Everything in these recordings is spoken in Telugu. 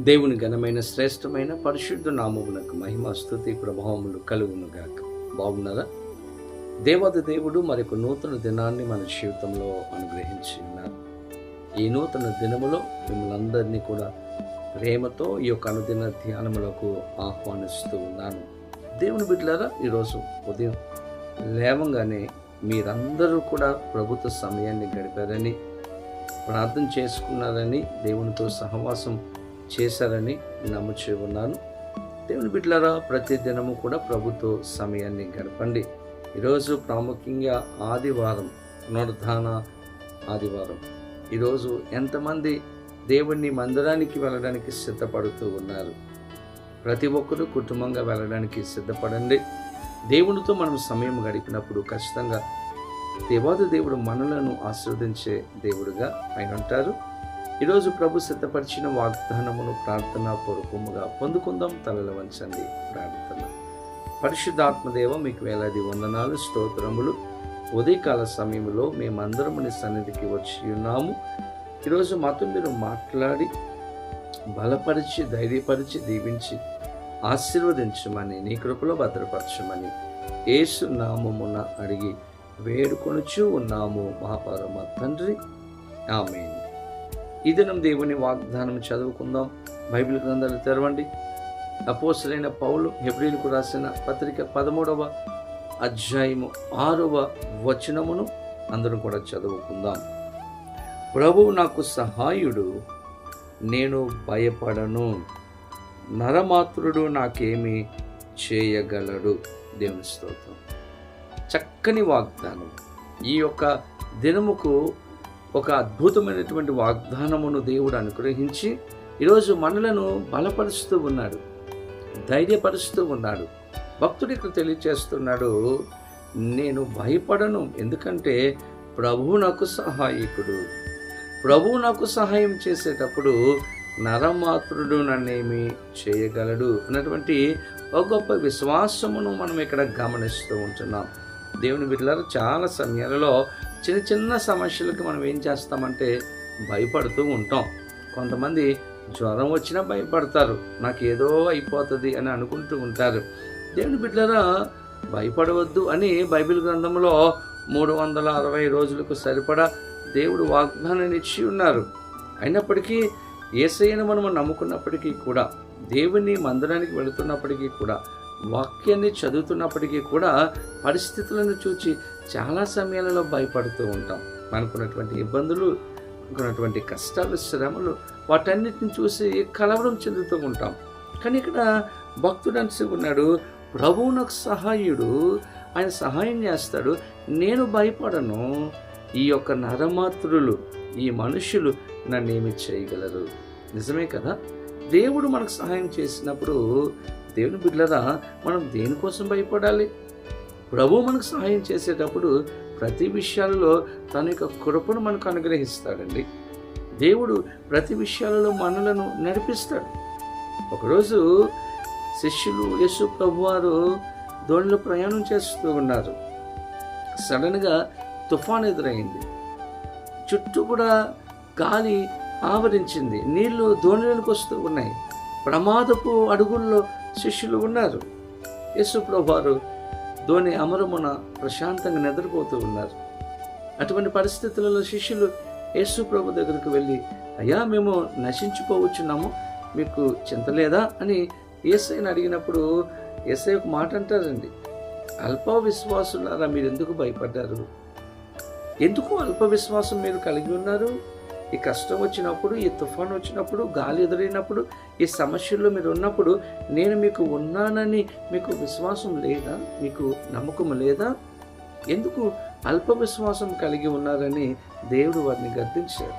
దేవుని ఘనమైన శ్రేష్టమైన పరిశుద్ధ నామమునకు మహిమ స్థుతి ప్రభావములు కలుగునుగాక. బాగున్నారా? దేవత దేవుడు మరొక నూతన దినాన్ని మన జీవితంలో అనుగ్రహించి ఉన్నారు ఈ నూతన దినములో మిమ్మల్ని అందరినీ కూడా ప్రేమతో ఈ యొక్క అనుదిన ధ్యానములకు ఆహ్వానిస్తూ ఉన్నాను. దేవుని బిడ్డలారా ఈరోజు ఉదయం లేవంగానే మీరందరూ కూడా ప్రభుత్వ సమయాన్ని గడిపారని ప్రార్థన చేసుకున్నారని దేవునితో సహవాసం చేశారని నమ్ముచే ఉన్నాను. దేవుని బిడ్డలారా ప్రతి దినము కూడా ప్రభుత్వ సమయాన్ని గడపండి. ఈరోజు ప్రాముఖ్యంగా ఆదివారం పునరుద్ధాన ఆదివారం. ఈరోజు ఎంతమంది దేవుని మందిరానికి వెళ్ళడానికి సిద్ధపడుతూ ఉన్నారు? ప్రతి ఒక్కరూ కుటుంబంగా వెళ్ళడానికి సిద్ధపడండి. దేవునితో మనం సమయం గడిపినప్పుడు ఖచ్చితంగా దేవాది దేవుడు మనలను ఆశీర్వదించే దేవుడుగా ఆయన ఉంటారు. ఈరోజు ప్రభు సిద్ధపరిచిన వాగ్దానమును ప్రార్థన పూర్వకముగా పొందుకుందాం తలలు వంచండి ప్రార్థన. పరిశుద్ధాత్మదేవ మీకు వేలాది వందనాలు స్తోత్రములు. ఉదయకాల సమయంలో మేమందరము నీ సన్నిధికి వచ్చి ఉన్నాము. ఈరోజు మాతో మీరు మాట్లాడి బలపరిచి ధైర్యపరిచి దీవించి ఆశీర్వదించమని నీ కృపలో భద్రపరచమని ఏసు నామమున అడిగి వేడుకొనుచూ ఉన్నాము మహాపరమ తండ్రి. ఆమెను. ఈ దినం దేవుని వాగ్దానం చదువుకుందాం. బైబిల్ గ్రంథాలు తెరవండి. అపోసరైన పౌలు హెబ్రిల్కు రాసిన పత్రిక పదమూడవ అధ్యాయము ఆరవ వచనమును అందరం కూడా చదువుకుందాం. ప్రభువు నాకు సహాయుడు నేను భయపడను. నరమాత్రుడు నాకేమి చేయగలడు. దేవుని స్తోత్రం. చక్కని వాగ్దానం. ఈ యొక్క దినముకు ఒక అద్భుతమైనటువంటి వాగ్దానమును దేవుడు అనుగ్రహించి ఈరోజు మనలను బలపరుస్తూ ఉన్నాడు ధైర్యపరుస్తూ ఉన్నాడు. భక్తుడు ఇక్కడ తెలియచేస్తున్నాడు నేను భయపడను ఎందుకంటే ప్రభువు నాకు సహాయకుడు. ప్రభువు నాకు సహాయం చేసేటప్పుడు నరమాత్రుడు నన్నేమి చేయగలడు అన్నటువంటి ఒక గొప్ప విశ్వాసమును మనం ఇక్కడ గమనిస్తూ ఉంటున్నాం. దేవుని బిడ్డలారు చాలా సమయాలలో చిన్న చిన్న సమస్యలకు మనం ఏం చేస్తామంటే భయపడుతూ ఉంటాం. కొంతమంది జ్వరం వచ్చినా భయపడతారు. నాకు ఏదో అయిపోతుంది అని అనుకుంటూ ఉంటారు. దేవుని బిడ్డలారా భయపడవద్దు అని బైబిల్ గ్రంథంలో మూడు వందల అరవై రోజులకు సరిపడా దేవుడు వాగ్దానాన్ని ఇచ్చి ఉన్నారు. అయినప్పటికీ ఏసయ్యను మనం నమ్ముకున్నప్పటికీ కూడా దేవుని మందిరానికి వెళుతున్నప్పటికీ కూడా వాక్యాన్ని చదువుతున్నప్పటికీ కూడా పరిస్థితులను చూచి చాలా సమయాలలో భయపడుతూ ఉంటాం. మనకున్నటువంటి ఇబ్బందులు మనకున్నటువంటి కష్టాలు శ్రమలు వాటన్నిటిని చూసి కలవరం చెందుతూ ఉంటాం. కానీ ఇక్కడ భక్తుడు అనిసి ఉన్నాడు ప్రభువు నాకు సహాయుడు ఆయన సహాయం చేస్తాడు నేను భయపడను. ఈ యొక్క నరమాత్రులు ఈ మనుషులు నన్ను ఏమి చేయగలరు? నిజమే కదా? దేవుడు మనకు సహాయం చేసినప్పుడు దేవుని బిడ్డలరా మనం దేనికోసం భయపడాలి? ప్రభు మనకు సహాయం చేసేటప్పుడు ప్రతి విషయాలలో తన యొక్క కృపను మనకు అనుగ్రహిస్తాడండి. దేవుడు ప్రతి విషయాలలో మనలను నడిపిస్తాడు. ఒకరోజు శిష్యులు యేసు ప్రభు వారు దోణిలో ప్రయాణం చేస్తూ ఉన్నారు. సడన్గా తుఫాన్ ఎదురైంది. చుట్టూ కూడా గాలి ఆవరించింది. నీళ్ళు దోణిలోకి వస్తూ ఉన్నాయి. ప్రమాదపు అడుగుల్లో శిష్యులు ఉన్నారు. యేసు ప్రభువారు ధోని అమరమున ప్రశాంతంగా నిద్రపోతూ ఉన్నారు. అటువంటి పరిస్థితులలో శిష్యులు యేసు ప్రభు దగ్గరకు వెళ్ళి అయ్యా మేము నశించిపోవచ్చున్నాము. మీకు చింత లేదా? అని ఏసైని అడిగినప్పుడు ఏసై ఒక మాట అంటారండి అల్ప విశ్వాసులారా మీరు ఎందుకు భయపడ్డారు? ఎందుకు అల్ప విశ్వాసం మీరు కలిగి ఉన్నారు? ఈ కష్టం వచ్చినప్పుడు ఈ తుఫాన్ వచ్చినప్పుడు గాలి ఎదురైనప్పుడు ఈ సమస్యల్లో మీరు ఉన్నప్పుడు నేను మీకు ఉన్నానని మీకు విశ్వాసం లేదా? మీకు నమ్మకం లేదా? ఎందుకు అల్ప విశ్వాసం కలిగి ఉన్నారని దేవుడు వారిని గద్దించాడు.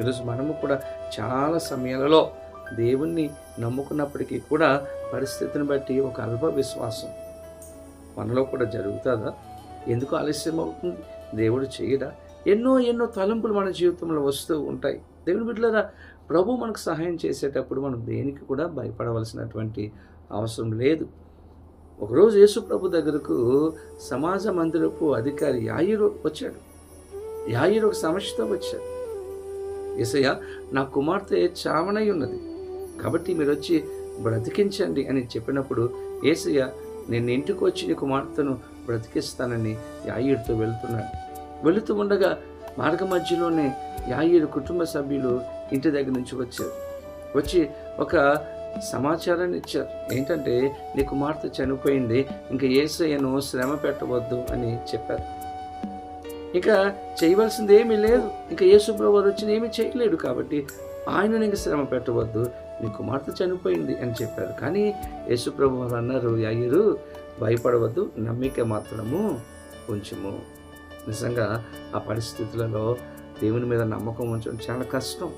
ఈరోజు మనము కూడా చాలా సమయాలలో దేవుణ్ణి నమ్ముకున్నప్పటికీ కూడా పరిస్థితిని బట్టి ఒక అల్ప విశ్వాసం మనలో కూడా జరుగుతుందా? ఎందుకు ఆలస్యం అవుతుంది దేవుడు చేయడా? ఎన్నో ఎన్నో తలంపులు మన జీవితంలో వస్తూ ఉంటాయి. దేవుని బిడ్డలరా ప్రభు మనకు సహాయం చేసేటప్పుడు మనం దేనికి కూడా భయపడవలసినటువంటి అవసరం లేదు. ఒకరోజు యేసు ప్రభు దగ్గరకు సమాజ మందిరపు అధికారి యాయిరు వచ్చాడు. యాయిరు ఒక సమస్యతో వచ్చాడు. ఏసయ్య నా కుమార్తె చావనై ఉన్నది. కాబట్టి మీరు వచ్చి బ్రతికించండి అని చెప్పినప్పుడు ఏసయ్య నేను ఇంటికి వచ్చి నీ కుమార్తెను బ్రతికిస్తానని యాయుడితో వెళ్తున్నాడు. వెళుతూ ఉండగా మార్గ మధ్యలోనే యాయిరు కుటుంబ సభ్యులు ఇంటి దగ్గర నుంచి వచ్చారు. వచ్చి ఒక సమాచారాన్ని ఇచ్చారు. ఏంటంటే నీ కుమార్తె చనిపోయింది ఇంకా ఏసయ్యను శ్రమ పెట్టవద్దు అని చెప్పారు. ఇంకా చేయవలసింది ఏమీ లేదు. ఇంకా యేసుప్రభు వారు వచ్చి ఏమీ చేయలేడు కాబట్టి ఆయన నీకు శ్రమ పెట్టవద్దు నీ కుమార్తె చనిపోయింది అని చెప్పారు. కానీ యేసుప్రభు వారు అన్నారు అయ్యరు భయపడవద్దు నమ్మిక మాత్రము ఉంచుము. నిజంగా ఆ పరిస్థితులలో దేవుని మీద నమ్మకం ఉంచడం చాలా కష్టం.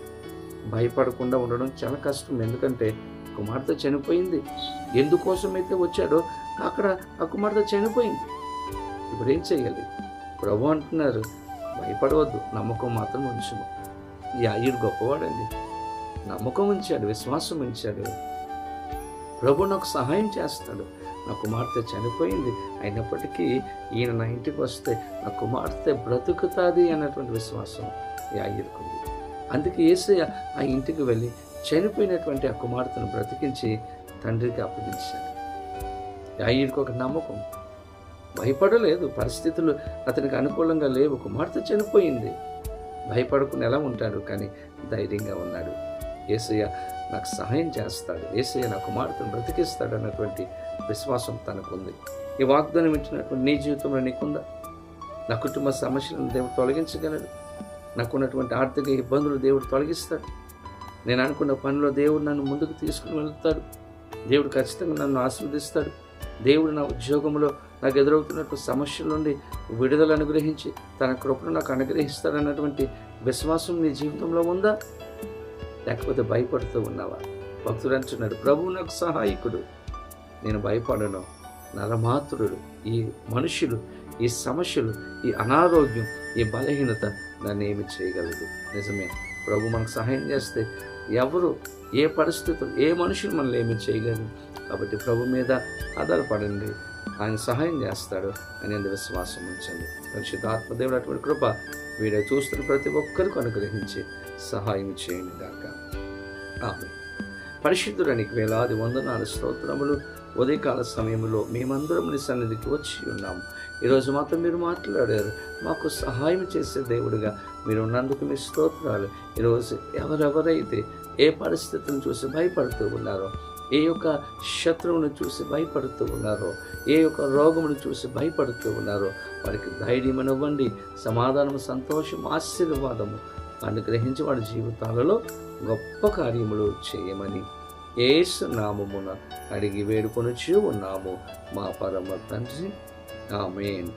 భయపడకుండా ఉండడం చాలా కష్టం. ఎందుకంటే కుమార్తె చనిపోయింది. ఎందుకోసం అయితే వచ్చాడో అక్కడ ఆ కుమార్తె చనిపోయింది. ఇప్పుడు ఏం చేయాలి? ప్రభు అంటున్నారు భయపడవద్దు నమ్మకం మాత్రం ఉంచుము. ఈ అయ్యుడు గొప్పవాడండి. నమ్మకం ఉంచాడు విశ్వాసం ఉంచాడు. ప్రభు నాకు సహాయం చేస్తాడు. నా కుమార్తె చనిపోయింది. అయినప్పటికీ ఈయన నా ఇంటికి వస్తే నా కుమార్తె బ్రతుకుతుంది అన్నటువంటి విశ్వాసం యాగిరుకుంది అందుకే ఏసయ్య ఆ ఇంటికి వెళ్ళి చనిపోయినటువంటి ఆ కుమార్తెను బ్రతికించి తండ్రికి అప్పగించాడు. అయ్యుడికి ఒక నమ్మకం. భయపడలేదు. పరిస్థితులు అతనికి అనుకూలంగా లేవు. కుమార్తె చనిపోయింది. భయపడకుండా ఎలా ఉంటాడు? కానీ ధైర్యంగా ఉన్నాడు. ఏసయ్య నాకు సహాయం చేస్తాడు. ఏసయ్య నా కుమార్తెను బ్రతికిస్తాడు అన్నటువంటి విశ్వాసం తనకుంది. ఈ వాగ్దానం ఇచ్చినటువంటి నీ జీవితంలో నీకుందా? నా కుటుంబ సమస్యలను దేవుడు తొలగించగలడు. నాకున్నటువంటి ఆర్థిక ఇబ్బందులు దేవుడు తొలగిస్తాడు. నేను అనుకున్న పనిలో దేవుడు నన్ను ముందుకు తీసుకుని వెళ్తాడు. దేవుడు ఖచ్చితంగా నన్ను ఆస్వాదిస్తాడు దేవుడు నా ఉద్యోగంలో నాకు ఎదురవుతున్నటువంటి సమస్యల నుండి విడుదల అనుగ్రహించి తన కృపను నాకు అనుగ్రహిస్తాడన్నటువంటి విశ్వాసం నీ జీవితంలో ఉందా? లేకపోతే భయపడుతూ ఉన్నావా? భక్తుడు అంటున్నాడు ప్రభువు నాకు సహాయకుడు. నేను భయపడను. నరమాతురుడు ఈ మనుషులు ఈ సమస్యలు ఈ అనారోగ్యం ఈ బలహీనత నన్ను ఏమి చేయగలదు. నిజమే. ప్రభు మనకు సహాయం చేస్తే ఎవరు ఏ పరిస్థితులు ఏ మనుషులు మనల్ని ఏమి చేయగలరు? కాబట్టి ప్రభు మీద ఆధారపడండి. ఆయన సహాయం చేస్తాడు. అని అనేది విశ్వాసం ఉంచండి. పరిశుద్ధాత్మ దేవుడు అటువంటి కృప వీడే చూస్తున్న ప్రతి ఒక్కరికి అనుగ్రహించి సహాయం చేయండి గాక. ఆమె పరిశుద్ధుడానికి వేలాది వందనాలు స్తోత్రములు ఉదయకాల సమయంలో మేమందరం నీ సన్నిధికి వచ్చి ఉన్నాము ఈరోజు మాత్రం మీరు మాట్లాడారు. మాకు సహాయం చేసే దేవుడిగా మీరు ఉన్నందుకు మీ స్తోత్రాలు. ఈరోజు ఎవరెవరైతే ఏ పరిస్థితిని చూసి భయపడుతూ ఉన్నారో ఏ యొక్క శత్రువును చూసి భయపడుతూ ఉన్నారో ఏ యొక్క రోగమును చూసి భయపడుతూ ఉన్నారో వారికి ధైర్యం ఇవ్వండి సమాధానం సంతోషం ఆశీర్వాదము అనుగ్రహించి వాడి జీవితాలలో గొప్ప కార్యములు చేయమని ఏసు నామమున అడిగి వేడుకొనుచు ఉన్నాము. మా పరమ తండ్రి. ఆమెన్.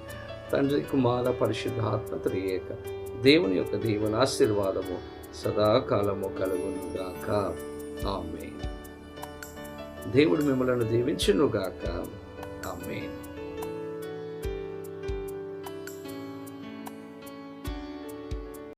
తండ్రి కుమార పరిశుద్ధాత్మ త్రియేక దేవుని యొక్క దేవుని ఆశీర్వాదము సదాకాలము కలుగునుగాక. ఆమె దేవుడు మిమ్మలను దీవించునుగాక. ఆమెన్.